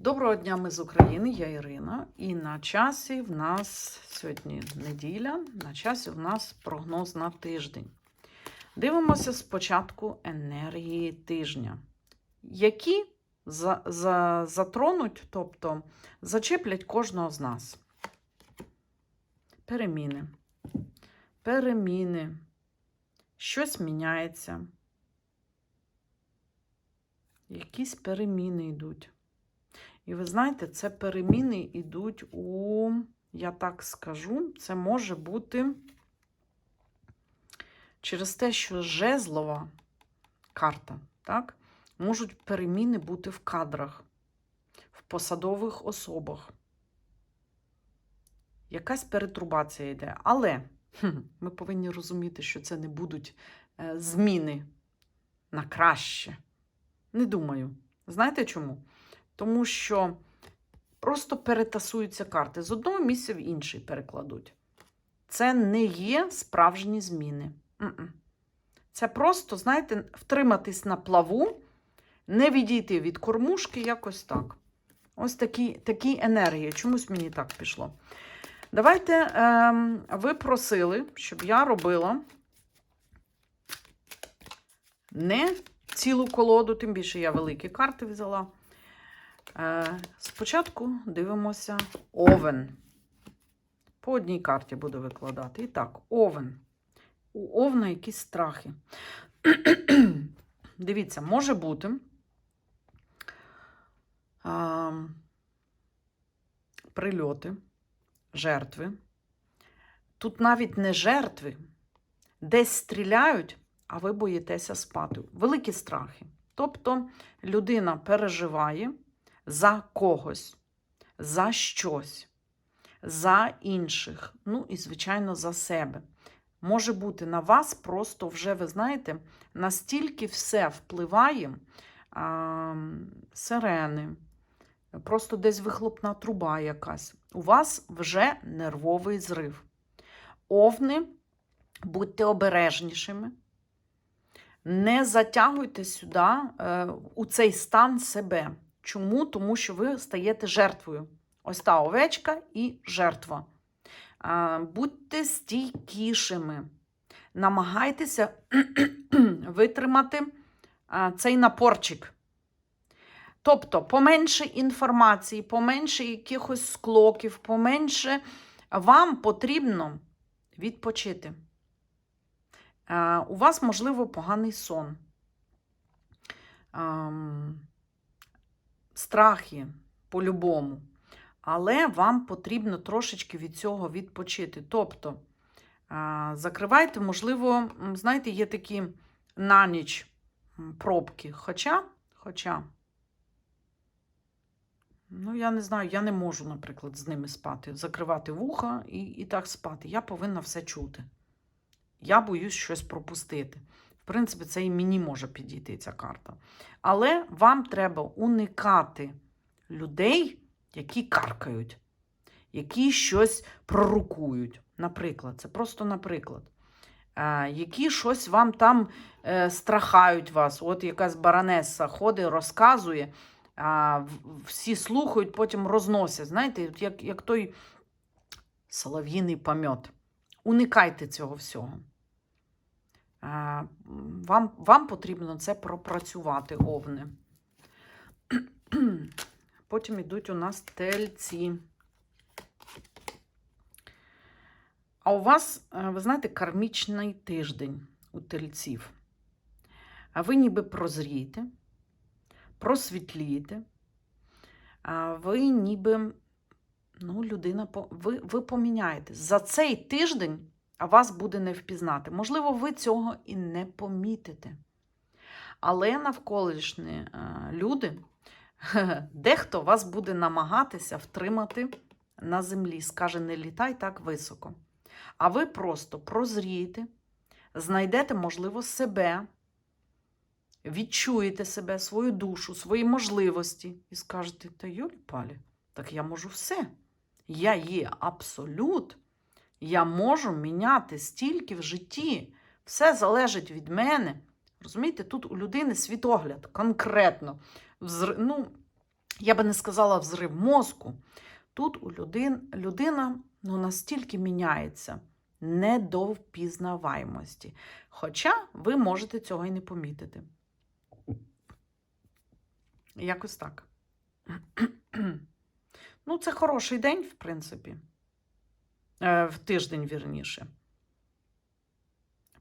Доброго дня, ми з України, я Ірина. І на часі в нас сьогодні неділя, на часі в нас прогноз на тиждень. Дивимося спочатку енергії тижня, які за, за, затронуть, тобто зачеплять кожного з нас. Переміни. Переміни. Щось міняється. Якісь переміни йдуть. І ви знаєте, це переміни йдуть у, я так скажу, це може бути через те, що жезлова карта, так? Можуть переміни бути в кадрах, в посадових особах. Якась перетрубація йде. Але хм, ми повинні розуміти, що це не будуть е, зміни на краще. Не думаю. Знаєте чому? Тому що просто перетасуються карти. З одного місця в інший перекладуть. Це не є справжні зміни. Це просто, знаєте, втриматись на плаву, не відійти від кормушки, якось так. Ось такі, такі енергії. Чомусь мені так пішло. Давайте ем, ви просили, щоб я робила не цілу колоду, тим більше я великі карти взяла. Е, спочатку дивимося овен. По одній карті буду викладати. І так, овен. У овна якісь страхи. Дивіться, може бути а, прильоти, жертви. Тут навіть не жертви, десь стріляють, а ви боїтеся спати. Великі страхи. Тобто людина переживає за когось, за щось, за інших, ну і, звичайно, за себе. Може бути на вас просто вже, ви знаєте, настільки все впливає а, сирени, просто десь вихлопна труба якась. У вас вже нервовий зрив. Овни, будьте обережнішими. Не затягуйте сюди е, у цей стан себе. Чому? Тому що ви стаєте жертвою. Ось та овечка і жертва. Будьте стійкішими. Намагайтеся витримати цей напорчик. Тобто, поменше інформації, поменше якихось склоків, поменше вам потрібно відпочити. У вас, можливо, поганий сон. Страхи по-любому. Але вам потрібно трошечки від цього відпочити. Тобто, закривайте, можливо, знаєте, є такі на ніч пробки. Хоча, хоча, ну, я не знаю, я не можу, наприклад, з ними спати. Закривати вуха і, і так спати. Я повинна все чути. Я боюсь щось пропустити. Принципі, це і мені може підійти ця карта. Але вам треба уникати людей, які каркають, які щось пророкують. Наприклад, це просто наприклад. Е, які щось вам там е, страхають вас. От якась баронеса ходить, розказує, всі слухають, потім розносять. Знаєте, як, як той солов'їний помьот. Уникайте цього всього. Е, Вам, вам потрібно це пропрацювати, овни. Потім йдуть у нас тельці. А у вас, е, ви знаєте, кармічний тиждень у тельців. А ви ніби прозрієте, просвітлієте, а ви ніби, ну, людина, ви, ви поміняєтесь. За цей тиждень а вас буде не впізнати. Можливо, ви цього і не помітите. Але навколишні е, люди, дехто вас буде намагатися втримати на землі. Скаже, не літай так високо. А ви просто прозрієте, знайдете, можливо, себе, відчуєте себе, свою душу, свої можливості і скажете, та Юлі Палі, так я можу все. Я є абсолют. Я можу міняти стільки в житті. Все залежить від мене. Розумієте, тут у людини світогляд конкретно. Взр... Ну, я би не сказала взрив мозку. Тут у людин, людина ну, настільки міняється не до впізнаваємості. Хоча ви можете цього і не помітити. Якось так. Ну, це хороший день, в принципі. Е, в тиждень, вірніше.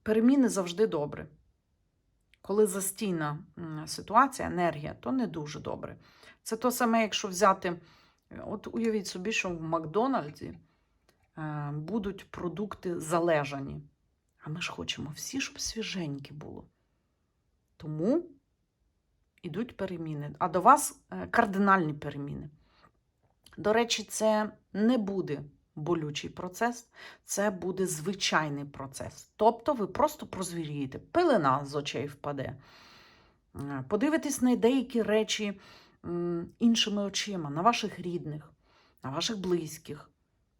Переміни завжди добре. Коли застійна ситуація, енергія, то не дуже добре. Це то саме, якщо взяти, от уявіть собі, що в Макдональдсі е, будуть продукти залежані. А ми ж хочемо всі, щоб свіженькі було. Тому ідуть переміни. А до вас е, кардинальні переміни. До речі, це не буде болючий процес, це буде звичайний процес. Тобто ви просто прозвірієте, пилина з очей впаде. Е, Подивитесь на деякі речі іншими очима, на ваших рідних, на ваших близьких,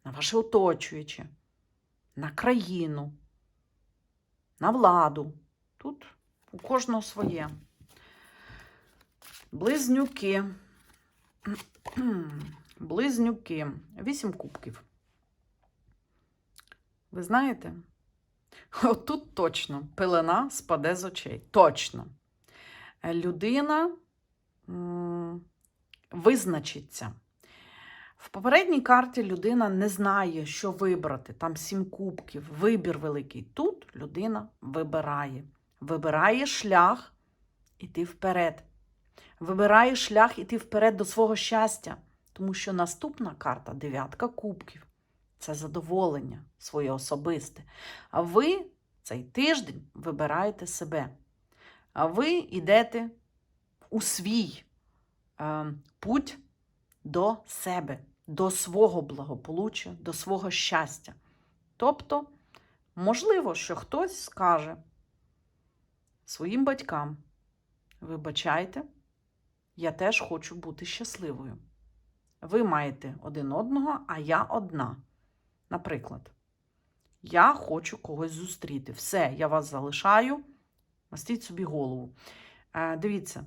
на ваше оточуюче, на країну, на владу. Тут у кожного своє. Близнюки. Близнюки. Вісім кубків. Ви знаєте? Отут точно пелена спаде з очей. Точно. Людина визначиться. В попередній карті людина не знає, що вибрати. Там сім кубків, вибір великий. Тут людина вибирає. Вибирає шлях іти вперед. Вибирає шлях іти вперед до свого щастя. Тому що наступна карта дев'ятка кубків. Це задоволення своє особисте. А ви цей тиждень вибираєте себе. А ви йдете у свій е, путь до себе, до свого благополуччя, до свого щастя. Тобто, можливо, що хтось скаже своїм батькам: вибачайте, я теж хочу бути щасливою. Ви маєте один одного, а я одна. Наприклад, я хочу когось зустріти. Все, я вас залишаю. Мастіть собі голову. Е, дивіться,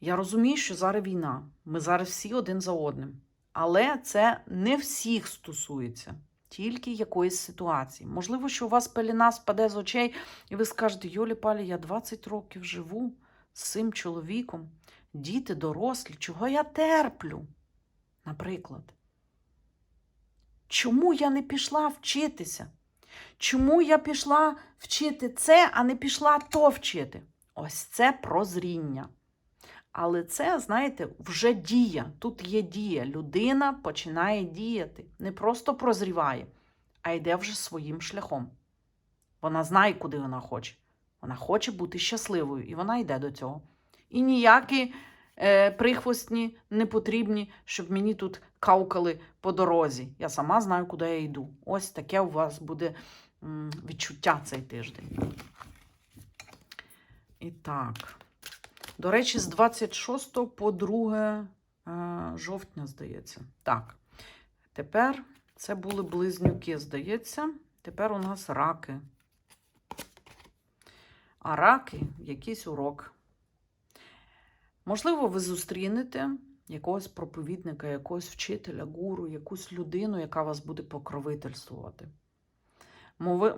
я розумію, що зараз війна. Ми зараз всі один за одним. Але це не всіх стосується, тільки якоїсь ситуації. Можливо, що у вас пеліна спаде з очей, і ви скажете: Йолі Палі, я 20 років живу з цим чоловіком, діти дорослі, чого я терплю? Наприклад. Чому я не пішла вчитися? Чому я пішла вчити це, а не пішла то вчити? Ось це прозріння. Але це, знаєте, вже дія. Тут є дія. Людина починає діяти. Не просто прозріває, а йде вже своїм шляхом. Вона знає, куди вона хоче. Вона хоче бути щасливою, і вона йде до цього. І ніякі е, прихвостні не потрібні, щоб мені тут каукали по дорозі. Я сама знаю, куди я йду. Ось таке у вас буде відчуття цей тиждень. І так. До речі, з 26 по 2 е, жовтня, здається. Так. Тепер це були близнюки, здається. Тепер у нас раки. А раки якийсь урок. Можливо, ви зустрінете якогось проповідника, якогось вчителя, гуру, якусь людину, яка вас буде покровительствувати.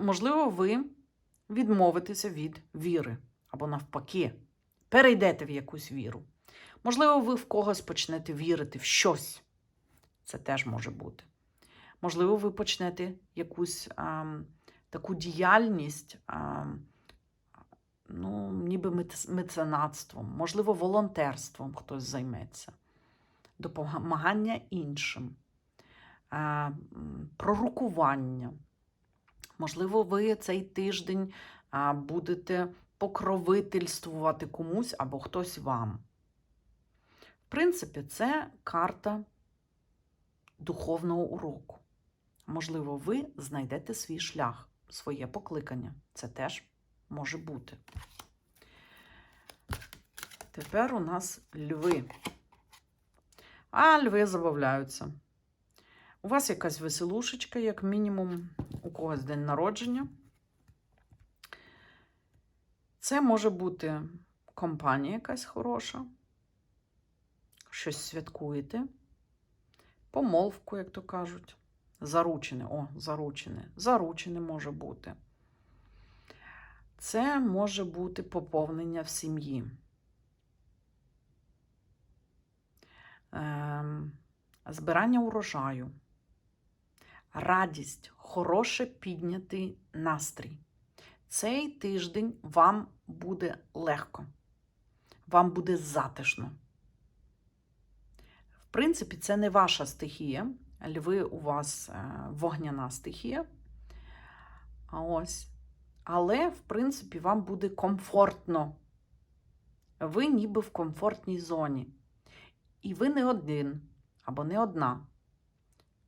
Можливо, ви відмовитеся від віри або навпаки, перейдете в якусь віру. Можливо, ви в когось почнете вірити в щось. Це теж може бути. Можливо, ви почнете якусь ам, таку діяльність, ам, ну, ніби меценатством, можливо, волонтерством хтось займеться, допомагання іншим, м, пророкування. Можливо, ви цей тиждень а, будете покровительствувати комусь або хтось вам. В принципі, це карта духовного уроку. Можливо, ви знайдете свій шлях, своє покликання. Це теж може бути. Тепер у нас льви. А льви забавляються. У вас якась веселушечка, як мінімум, у когось день народження. Це може бути компанія якась хороша. щось святкуєте. Помолвку, як то кажуть. Заручене, о, заручене. Заручене може бути. Це може бути поповнення в сім'ї. Ем, збирання урожаю, радість, хороше піднятий настрій. Цей тиждень вам буде легко, вам буде затишно. В принципі, це не ваша стихія. Льви у вас е, вогняна стихія. А ось. Але, в принципі, вам буде комфортно. Ви ніби в комфортній зоні. І ви не один або не одна.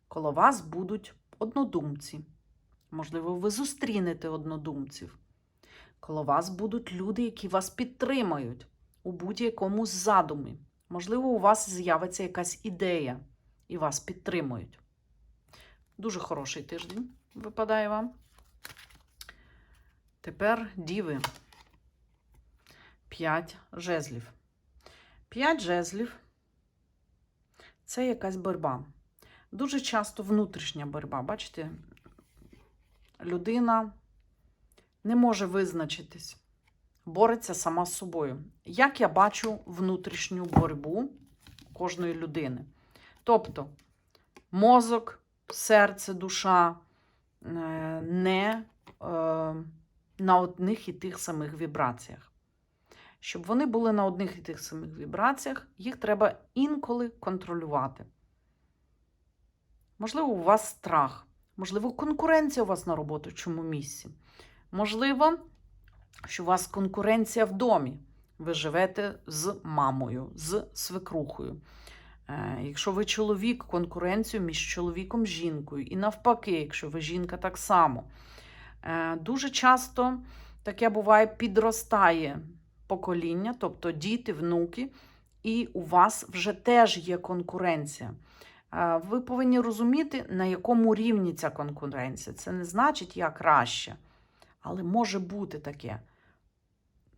Коло вас будуть однодумці. Можливо, ви зустрінете однодумців. Коло вас будуть люди, які вас підтримають у будь-якому задумі. Можливо, у вас з'явиться якась ідея і вас підтримують. Дуже хороший тиждень випадає вам. Тепер діви. П'ять жезлів. П'ять жезлів це якась боротьба. Дуже часто внутрішня боротьба. Бачите, людина не може визначитись, бореться сама з собою. Як я бачу внутрішню боротьбу кожної людини? Тобто мозок, серце, душа е, не е, на одних і тих самих вібраціях. Щоб вони були на одних і тих самих вібраціях, їх треба інколи контролювати. Можливо, у вас страх, можливо, конкуренція у вас на робочому місці. Можливо, що у вас конкуренція в домі. Ви живете з мамою, з свекрухою. Е, Якщо ви чоловік, конкуренцію між чоловіком жінкою. І навпаки, якщо ви жінка, так само. Е, Дуже часто таке буває, підростає покоління, тобто діти, внуки, і у вас вже теж є конкуренція. Е, Ви повинні розуміти, на якому рівні ця конкуренція. Це не значить я краще. Але може бути таке.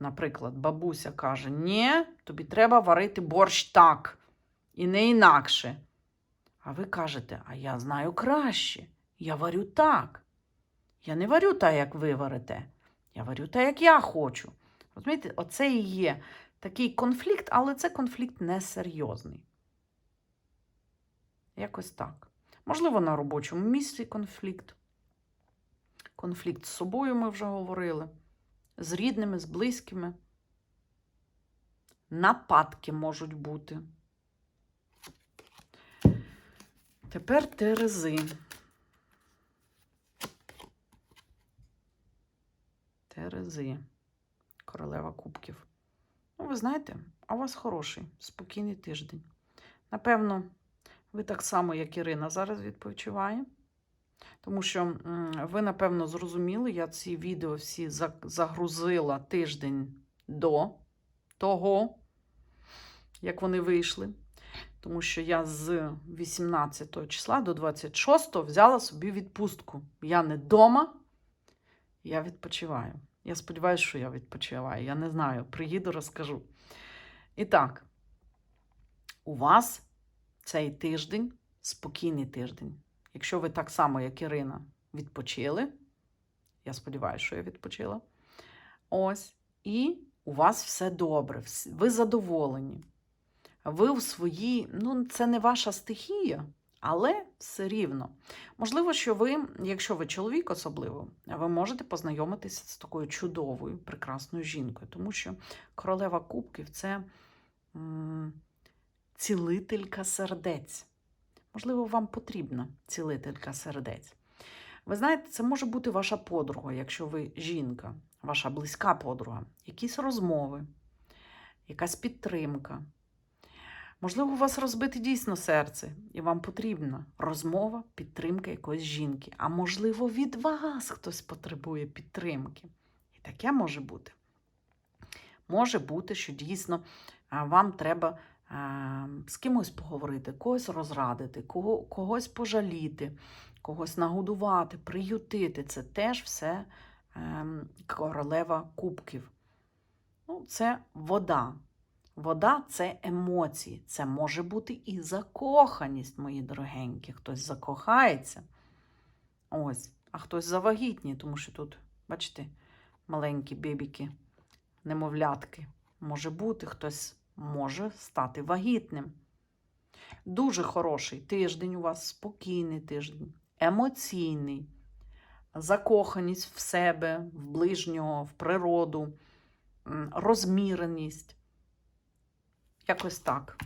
Наприклад, бабуся каже: Ні, тобі треба варити борщ так і не інакше. А ви кажете, а я знаю краще. Я варю так. Я не варю так, як ви варите. Я варю так, як я хочу. Розумієте, оце і є такий конфлікт, але це конфлікт несерйозний. Якось так. Можливо, на робочому місці конфлікт. Конфлікт з собою ми вже говорили, з рідними, з близькими. Нападки можуть бути. Тепер Терези. Терези. Королева кубків. Ну, ви знаєте, а у вас хороший, спокійний тиждень. Напевно, ви так само, як Ірина, зараз відпочиває. Тому що ви, напевно, зрозуміли, я ці відео всі загрузила тиждень до того, як вони вийшли. Тому що я з 18 числа до 26 взяла собі відпустку. Я не вдома, я відпочиваю. Я сподіваюся, що я відпочиваю. Я не знаю, приїду, розкажу. І так, у вас цей тиждень спокійний тиждень. Якщо ви так само, як Ірина, відпочили, я сподіваюся, що я відпочила. Ось, і у вас все добре, ви задоволені. Ви в своїй, ну, це не ваша стихія, але все рівно. Можливо, що ви, якщо ви чоловік особливо, ви можете познайомитися з такою чудовою, прекрасною жінкою, тому що королева кубків це м, цілителька сердець. Можливо, вам потрібна цілителька сердець. Ви знаєте, це може бути ваша подруга, якщо ви жінка, ваша близька подруга, якісь розмови, якась підтримка. Можливо, у вас розбите дійсно серце, і вам потрібна розмова, підтримка якоїсь жінки. А можливо, від вас хтось потребує підтримки. І таке може бути. Може бути, що дійсно вам треба з кимось поговорити, когось розрадити, кого, когось пожаліти, когось нагодувати, приютити. Це теж все ем, королева кубків. Ну, це вода. Вода це емоції. Це може бути і закоханість, мої дорогенькі. Хтось закохається. Ось, а хтось завагітніє, тому що тут, бачите, маленькі бібіки, немовлятки. Може бути, хтось може стати вагітним. Дуже хороший тиждень у вас, спокійний тиждень, емоційний, закоханість в себе, в ближнього, в природу, розміреність. Якось так.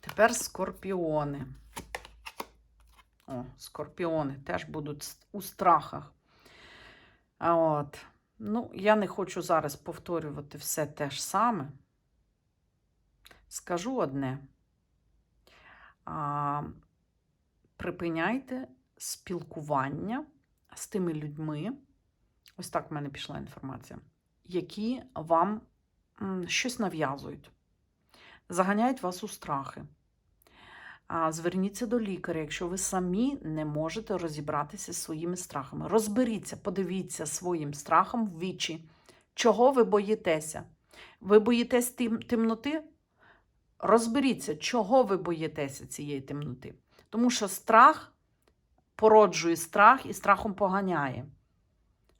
Тепер скорпіони. О, скорпіони теж будуть у страхах. От. Ну, я не хочу зараз повторювати все те ж саме. Скажу одне. А, припиняйте спілкування з тими людьми. Ось так в мене пішла інформація, які вам щось нав'язують, заганяють вас у страхи. Зверніться до лікаря, якщо ви самі не можете розібратися зі своїми страхами. Розберіться, подивіться своїм страхом в вічі, чого ви боїтеся. Ви боїтесь тем- темноти? Розберіться, чого ви боїтеся цієї темноти. Тому що страх породжує страх і страхом поганяє.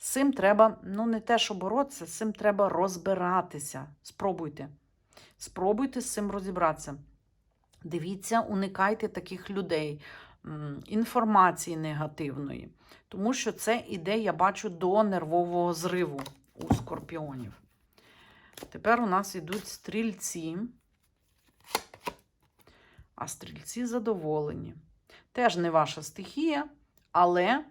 Цим треба, ну не те, що боротися, цим треба розбиратися. Спробуйте. Спробуйте з цим розібратися. Дивіться, уникайте таких людей, інформації негативної. Тому що це іде, я бачу, до нервового зриву у скорпіонів. Тепер у нас йдуть стрільці. А стрільці задоволені. Теж не ваша стихія, але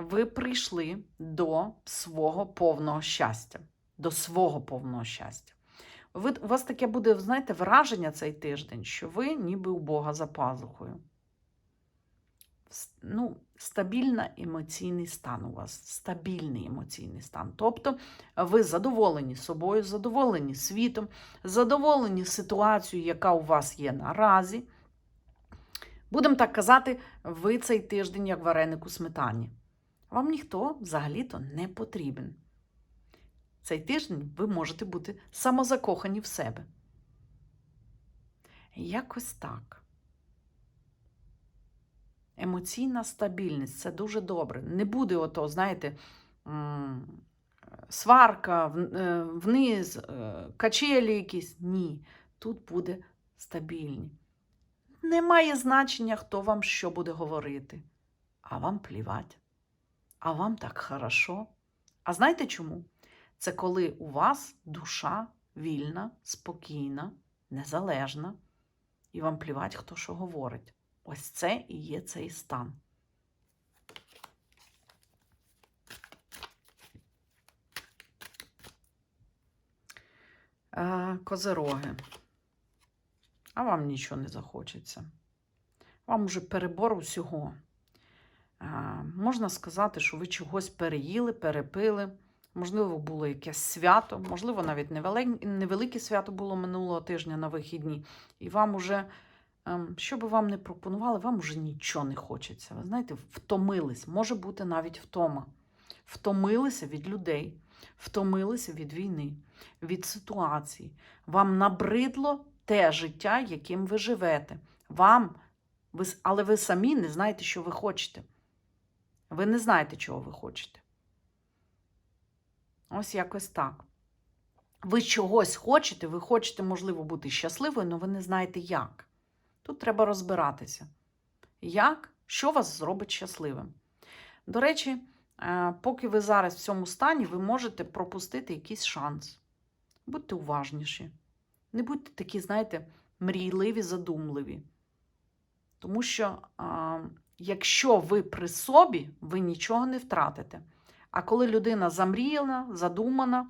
ви прийшли до свого повного щастя. До свого повного щастя. Ви, у вас таке буде, знаєте, враження цей тиждень, що ви ніби у Бога за пазухою. Ну, стабільний емоційний стан у вас, стабільний емоційний стан. Тобто ви задоволені собою, задоволені світом, задоволені ситуацією, яка у вас є наразі. Будемо так казати, ви цей тиждень як вареник у сметані. Вам ніхто взагалі-то не потрібен. Цей тиждень ви можете бути самозакохані в себе. Якось так. Емоційна стабільність це дуже добре. Не буде ото, знаєте, сварка е, вниз, е, качелі якісь. Ні. Тут буде стабільні. Немає значення, хто вам що буде говорити. А вам плівать. А вам так хорошо. А знаєте чому? Це коли у вас душа вільна, спокійна, незалежна, і вам плівать, хто що говорить. Ось це і є цей стан. Е, Козероги. А вам нічого не захочеться. Вам уже перебор усього. Можна сказати, що ви чогось переїли, перепили. Можливо, було якесь свято, можливо, навіть невелике свято було минулого тижня на вихідні. І вам уже, ем, що би вам не пропонували, вам уже нічого не хочеться. Ви знаєте, втомились, може бути навіть втома. Втомилися від людей, втомилися від війни, від ситуації. Вам набридло те життя, яким ви живете. Вам, але ви самі не знаєте, що ви хочете. Ви не знаєте, чого ви хочете. Ось якось так. Ви чогось хочете, ви хочете, можливо, бути щасливою, але ви не знаєте як. Тут треба розбиратися. Як, що вас зробить щасливим? До речі, е, поки ви зараз в цьому стані, ви можете пропустити якийсь шанс. Будьте уважніші. Не будьте такі, знаєте, мрійливі, задумливі. Тому що а, якщо ви при собі, ви нічого не втратите. А коли людина замріяна, задумана,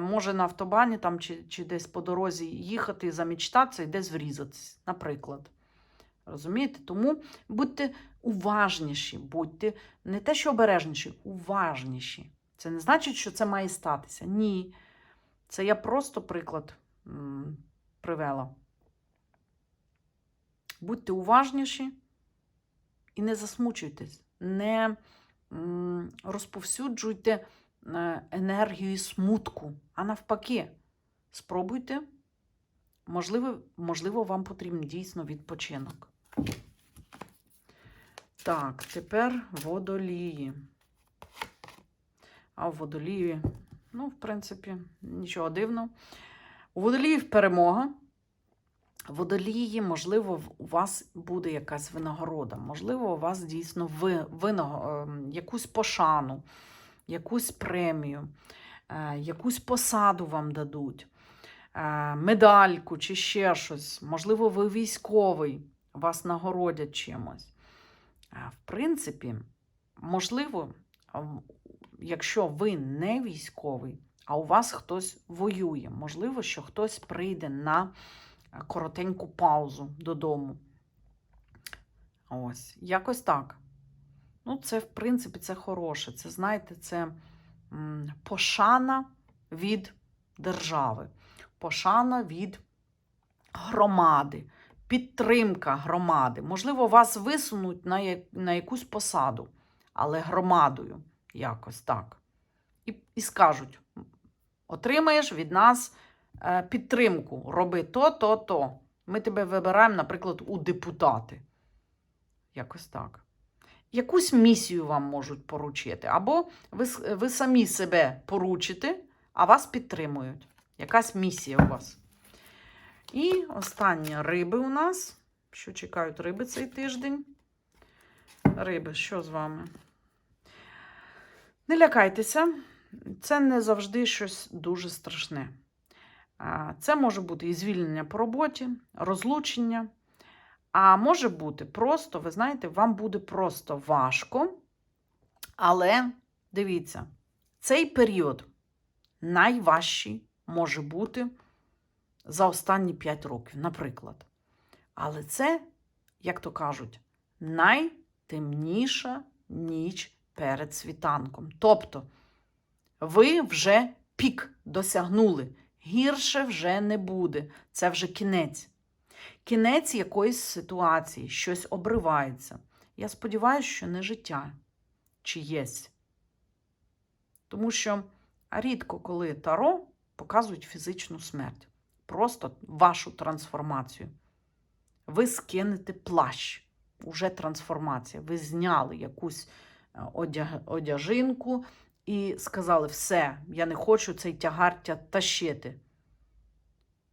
може на автобані там, чи, чи десь по дорозі їхати і замічтатися і десь врізатись, наприклад. Розумієте? Тому будьте уважніші, будьте не те, що обережніші, уважніші. Це не значить, що це має статися. Ні. Це я просто приклад привела. Будьте уважніші і не засмучуйтесь, не розповсюджуйте е, енергію смутку, а навпаки, Спробуйте. Можливо, можливо, вам потрібен дійсно відпочинок. Так, тепер водолії. А в водолії, ну, в принципі, нічого дивного. У водоліїв перемога. Водолії, можливо, у вас буде якась винагорода. Можливо, у вас дійсно ви, винаго- ем, якусь пошану, якусь премію, е, якусь посаду вам дадуть, е, медальку чи ще щось. Можливо, ви військовий, вас нагородять чимось. Е, В принципі, можливо, якщо ви не військовий, а у вас хтось воює, можливо, що хтось прийде на коротеньку паузу додому. Ось, якось так. Ну, це, в принципі, це хороше. Це, знаєте, це пошана від держави, пошана від громади, підтримка громади. Можливо, вас висунуть на, на якусь посаду, але громадою якось так. І, і скажуть: отримаєш від нас підтримку, роби то, то, то. Ми тебе вибираємо, наприклад, у депутати. Якось так. Якусь місію вам можуть поручити, або ви, ви самі себе поручите, а вас підтримують. Якась місія у вас. І останні риби у нас. Що чекають риби цей тиждень? Риби, що з вами? Не лякайтеся, це не завжди щось дуже страшне. Це може бути і звільнення по роботі, розлучення. А може бути просто, ви знаєте, вам буде просто важко. Але дивіться, цей період найважчий може бути за останні 5 років, наприклад. Але це, як то кажуть, найтемніша ніч перед світанком. Тобто, ви вже пік досягнули, гірше вже не буде. Це вже кінець. Кінець якоїсь ситуації, щось обривається. Я сподіваюся, що не життя чиєсь. Тому що рідко коли таро показують фізичну смерть, просто вашу трансформацію. Ви скинете плащ, уже трансформація. Ви зняли якусь е, одяжинку і сказали: все, я не хочу цей тягар тя- тащити.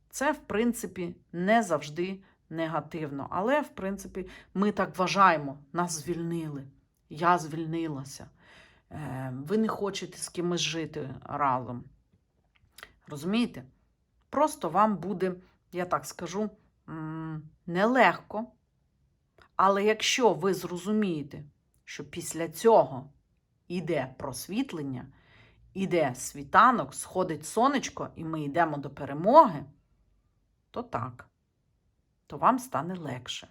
Це, в принципі, не завжди негативно. Але, в принципі, ми так вважаємо, нас звільнили. Я звільнилася. Е, Ви не хочете з кимось жити разом. Розумієте? Просто вам буде, я так скажу, нелегко. Але якщо ви зрозумієте, що після цього йде просвітлення, іде світанок, сходить сонечко, і ми йдемо до перемоги, то так, то вам стане легше.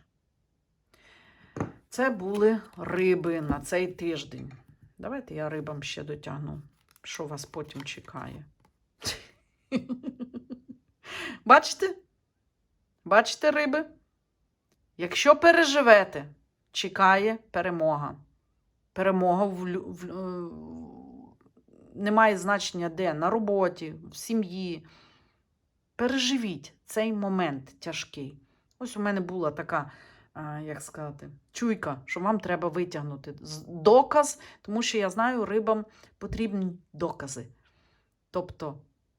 Це були риби на цей тиждень. Давайте я рибам ще дотягну, що вас потім чекає. Бачите? Бачите риби? Якщо переживете, чекає перемога. Перемога в, в, е, немає значення де, на роботі, в сім'ї. Переживіть цей момент тяжкий. Ось у мене була така, а, як сказати, чуйка, що вам треба витягнути доказ, тому що я знаю, рибам потрібні докази. Тобто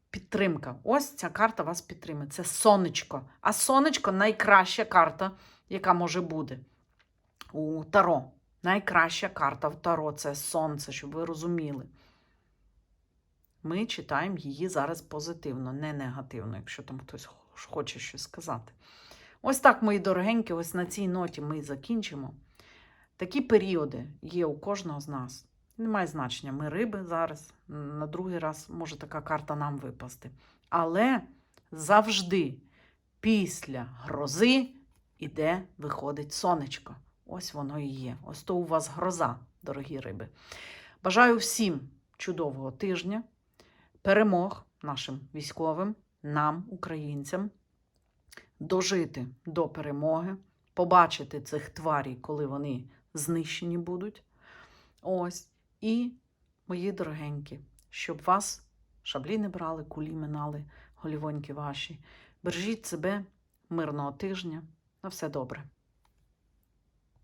підтримка. Ось ця карта вас підтримує. Це сонечко. А сонечко найкраща карта, яка може бути у Таро. Найкраща карта в Таро це сонце, щоб ви розуміли. Ми читаємо її зараз позитивно, не негативно, якщо там хтось хоче щось сказати. Ось так, мої дорогенькі, ось на цій ноті ми закінчимо. Такі періоди є у кожного з нас. Немає значення, ми риби зараз, на другий раз може така карта нам випасти. Але завжди після грози іде, виходить сонечко. Ось воно і є. Ось то у вас гроза, дорогі риби. Бажаю всім чудового тижня, перемог нашим військовим, нам, українцям, дожити до перемоги, побачити цих тварій, коли вони знищені будуть. Ось. І, мої дорогенькі, щоб вас шаблі не брали, кулі минали, голівоньки ваші. Бережіть себе, мирного тижня. На все добре.